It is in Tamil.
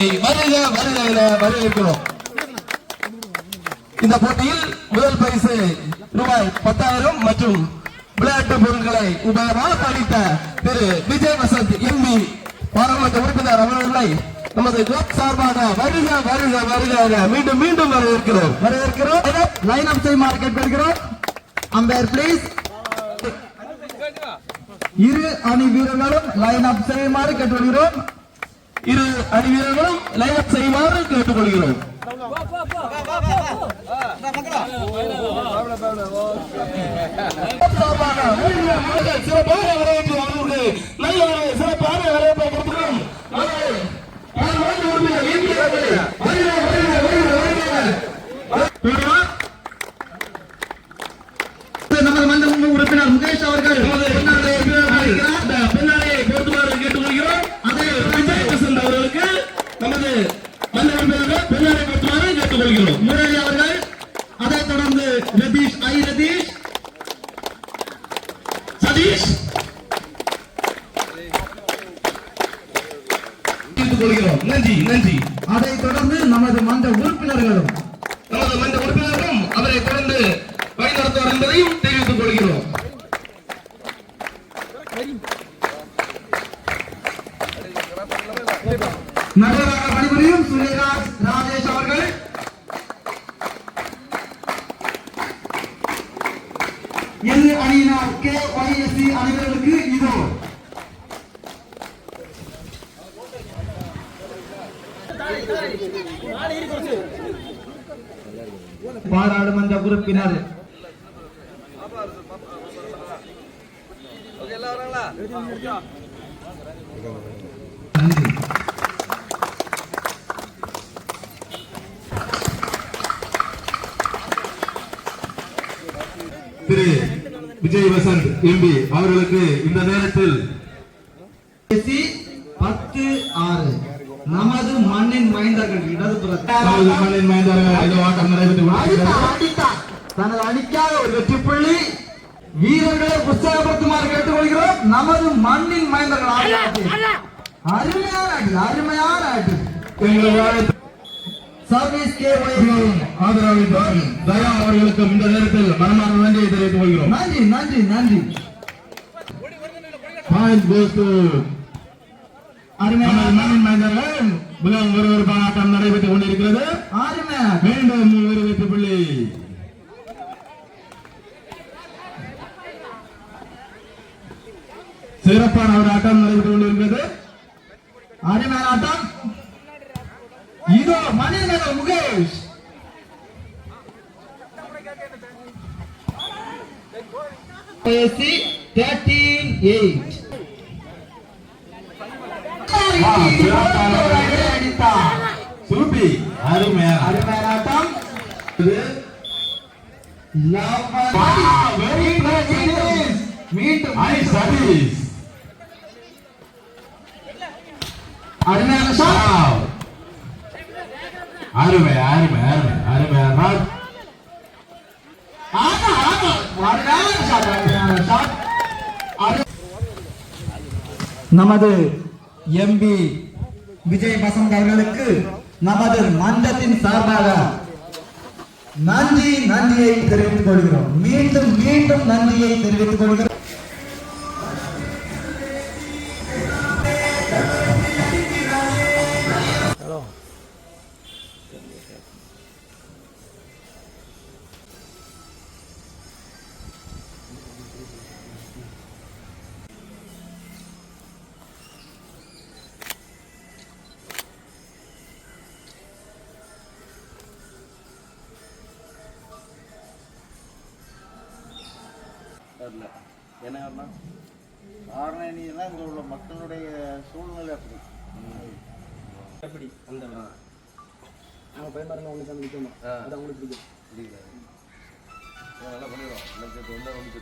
வருக வருக வரவேற்கிறோம். இந்த போட்டியில் முதல் பரிசு ரூபாய் பத்தாயிரம் மற்றும் விளையாட்டு பொருட்களை உபயோகமாக அளித்த திரு விஜய் வசந்த் எம்பி பாராளுமன்ற உறுப்பினர் அவர்களை நமது கிளப் சார்பாக வருக வருக வருக மீண்டும் மீண்டும் வரவேற்கிறோம். வரவேற்கிறோம். லைன் அப் மார்க்கெட் கேட்கிறோம் அம்பேர் பிளீஸ் இரு அணி வீரர்களும் லைன் அப் செய்யுமாறு கேட்டுக்கொள்கிறோம் இரு அணி வீரர்களும் செய்வாறு அப் கேட்டுக்கொள்கிறோம். சிறப்பான வரவேற்பு அவர்களுக்கு நல்ல ஒரு சிறப்பான பொறுத்துமாறு கேட்டுக்கொள்கிறோம் முரளி அவர்கள் அதைத் தொடர்ந்து ரதீஷ் ஐ ரதீஷ் சதீஷ். கொள்கிறோம் நன்றி நன்றி. அதைத் தொடர்ந்து நமது மன்ற உறுப்பினர்களும் நமது மன்ற உறுப்பினர்களும் அவரை தொடர்ந்து வழிநடத்துவார் என்பதையும் தெரிவித்துக் கொள்கிறோம். நடுவராக பணிபுரியும் சுரேராஜ் அணியினர் கே ஒய்எஸ்சி அனைவர்களுக்கு இதோ. பாராளுமன்ற உறுப்பினர். நன்றி. திரு விஜய் வசந்த் எம்பி அவர்களுக்கு இந்த நேரத்தில் பத்து ஆறு. நமது மண்ணின் மைந்தர்கள் இடதுபுறத்தில் நமது மண்ணின் மைந்தர்கள் ஆட்டம் நடைபெற்று. தனது அடிக்காத ஒரு வெற்றி புள்ளி. வீரர்களை உற்சாகப்படுத்துமாறு கேட்டுக்கொள்கிறோம். நமது மண்ணின் மைந்தர்கள். அருமையான ஆட்டு அருமையான ஆட்டு. சர்வீஸ் கே ஆதரவை தயா அவர்களுக்கும் இந்த நேரத்தில் மனமார்ந்த நன்றியை தெரிவித்துக் கொள்கிறோம் நன்றி நன்றி. நன்றி பாயிண்ட் கோஸ் டு அருமையான மண்ணின் மைந்தர்கள் மிகவும் விறுவிறுப்பான ஆட்டம் நடைபெற்றுக் கொண்டிருக்கிறது. அருமையான மீண்டும் வெற்றி புள்ளி. சிறப்பான ஒரு ஆட்டம் நடைபெற்றுக் கொண்டிருக்கிறது. அருமையான ஆட்டம். இதோ மணிநகர் முகேஷ். தேர்ட்டீன் எயிட் சூப்பி அருமையா. மீண்டும் ஐ சதீஷ். அருமையான ஷாட். அருமை அருமை அருமை அருமையான ஆமா ஆமா அருமையான நமது எம்பி விஜய் வசந்த் அவர்களுக்கு நமது மன்றத்தின் சார்பாக நன்றி நன்றியை தெரிவித்துக் கொள்கிறோம். மீண்டும் மீண்டும் நன்றியை தெரிவித்துக் கொள்கிறோம். வரல. என்ன? காரணம் என்னன்னா இங்கே உள்ள மக்களுடைய சூழ்நிலை அப்படி. எப்படி? அந்த நம்ம பயன்பாருங்க ஒன்று சேர்ந்து நிற்கணும் அது அவங்களுக்கு பிடிக்கும். நல்லா பண்ணிடுவோம் லட்சத்து வந்தால் ஒன்று